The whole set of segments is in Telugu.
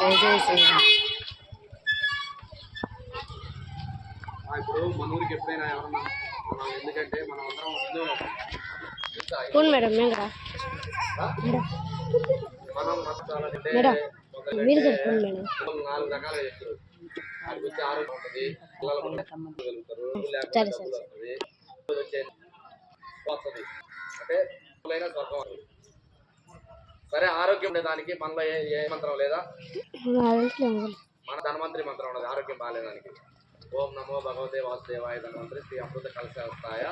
జై జై శ్రీరామ్? ఫోన్ మేడం మేము మతాలంటే మేడం మీరు చెప్పండి మేడం సరే, సరే. అంటే. సరే ఆరోగ్యం ఉండే దానికి మనలో ఏ ఏ మంత్రం లేదా? మన ధన్వంతరి మంత్రం ఉన్నది ఆరోగ్యం బాగాలేదానికి. ఓం నమో భగవతే వాసుదేవాయ ధన్వంతరి శ్రీ అమృత కలశాయ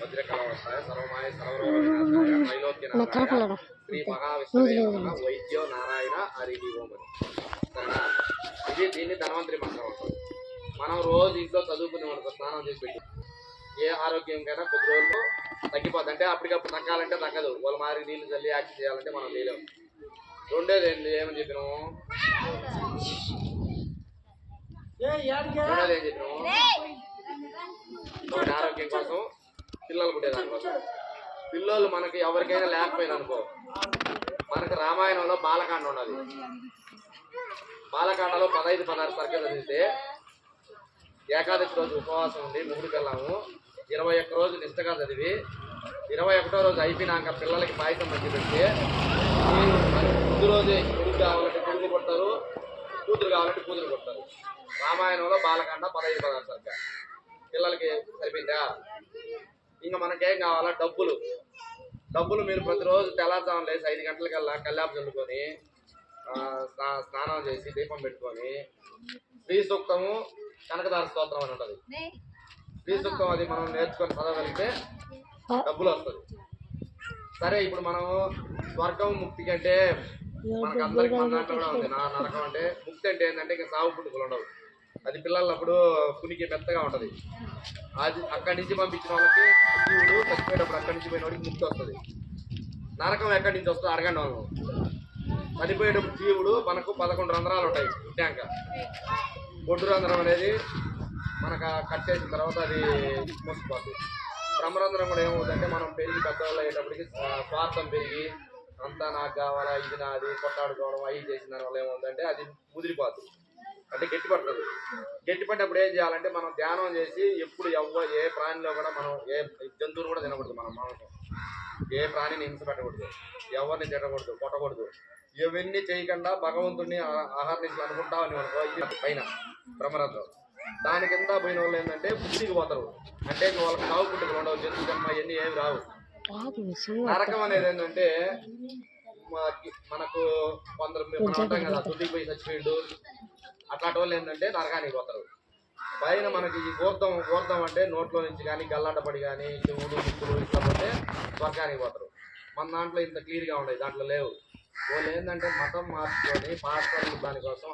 వజ్ర కలవస్తాయ సర్వమాయ సర్వరోగ త్రైలోక్య నారాయణ శ్రీ మహావిష్ణువే నమః. వైద్యో నారాయణ హరి ఓం? ఇది దీన్ని ధన్వంతరి మంత్రం అంటారు. మనం రోజు ఇంట్లో చదువుకునే మనకు స్నానం చేసి పెట్టి. ఏ ఆరోగ్యంకైనా కొద్ది రోజులు తగ్గిపోద్ది. అంటే అప్పటికప్పుడు తగ్గాలంటే తగ్గదు. వాళ్ళ మారి నీళ్ళు చల్లి యాక్ట్ చేయాలంటే మనం చేయలేము రెండోది ఏంటి ఏమని చెప్పినాము రెండోది ఏం చెప్పినాము ఒకటి ఆరోగ్యం కోసం పిల్లలు పుట్టేదాని కోసం. పిల్లలు మనకి ఎవరికైనా లేకపోయింది అనుకో. మనకి రామాయణంలో బాలకాండ ఉన్నది. బాలకాండలో పదహైదు పదహారు సరిగ్గా చదివితే ఏకాదశి రోజు ఉపవాసం ఉండి ముగ్గురికి వెళ్ళాము ఇరవై ఒక్క రోజు నిష్టగా చదివి ఇరవై ఒకటో రోజు అయిపోయినాక పిల్లలకి పాయసం మంచి పెట్టి ముందు రోజే కొడుకు కావాలంటే కొడుకు కొడతారు కూతురు కావాలంటే కూతురు కొడతారు. రామాయణంలో బాలకాండ పదహైదు పదహారు సరిగ్గా. పిల్లలకి సరిపోయిందా? ఇంకా మనకేం కావాలా? డబ్బులు. డబ్బులు మీరు ప్రతిరోజు తెల్లారుజామున లేసి ఐదు గంటలకల్లా కల్లాపు చల్లుకొని స్నా- స్నానం చేసి దీపం పెట్టుకొని శ్రీ సూక్తము కనకదార స్తోత్రం అని ఉంటుంది. శ్రీ సూక్తం అది మనం నేర్చుకొని చదవగలిగితే డబ్బులు వస్తుంది. సరే ఇప్పుడు మనం స్వర్గం ముక్తి కంటే మనకు అందరికి మన దాంట్లో కూడా ఉంది. నా నరకం అంటే ముక్తి అంటే ఏంటంటే ఇంకా సాగు పుట్టుకలు ఉండవు. అది పిల్లలప్పుడు పునికి మెత్తగా ఉంటుంది. అది అక్కడి నుంచి పంపించిన వాళ్ళకి జీవుడు చచ్చిపోయేటప్పుడు అక్కడి నుంచి పోయిన వాడికి ముక్తి వస్తుంది. నరకం ఎక్కడి నుంచి వస్తుందో అడగండి వాళ్ళు చనిపోయేటప్పుడు జీవుడు మనకు పదకొండు రంధ్రాలు ఉంటాయి. పుట్టాక బొడ్డు రంధ్రం అనేది మనకు కట్ చేసిన తర్వాత అది మూసిపోతుంది బ్రహ్మరంధ్రం కూడా ఏమవుతుందంటే మనం పెరిగి పెద్దవాళ్ళు అయ్యేటప్పటికి స్వార్థం పెరిగి అంతా నాకు కావాలా ఇది నాది కొట్టాడుకోవడం అవి చేసిన దానివల్ల ఏమవుతుందంటే అది ముదిరిపోతుంది అంటే గట్టి పడుతుంది గట్టి పడ్డప్పుడు ఏం చేయాలంటే మనం ధ్యానం చేసి ఎప్పుడు ఎవ్వ ఏ ప్రాణిలో కూడా మనం ఏ జంతువులు కూడా తినకూడదు మనం మాంసం. ఏ ప్రాణిని హింస పెట్టకూడదు. ఎవరిని తిట్టకూడదు కొట్టకూడదు. ఇవన్నీ చేయకుండా భగవంతుడిని ఆ- ఆహర్నించి అనుకుంటా అని అనుకో పైన బ్రహ్మరథం. దాని కింద పోయిన వాళ్ళు ఏంటంటే బుద్ధికి పోతారు. అంటే వాళ్ళకి సాగు పుట్టుకలు ఉండవు జంతు జన్మ ఇవన్నీ ఏమి రావు. నరకం అనేది ఏంటంటే మనకు కొందరు మనం అంటాం కదా తుడ్డికి పోయి చచ్చిపోయిండు. అట్లాంటి వాళ్ళు ఏంటంటే నరకానికి పోతారు. పైన మనకి ఈ ఊర్ధం ఊర్ధం అంటే నోట్లో నుంచి కానీ గల్లాటపడి కానీ చెవులు ముక్కులు ఇట్లా పోతే స్వర్గానికి పోతారు. మన దాంట్లో ఇంత క్లియర్గా ఉండేది దాంట్లో లేవు. వాళ్ళు ఏంటంటే మతం మార్చుకొని పాస్టర్లు దానికోసం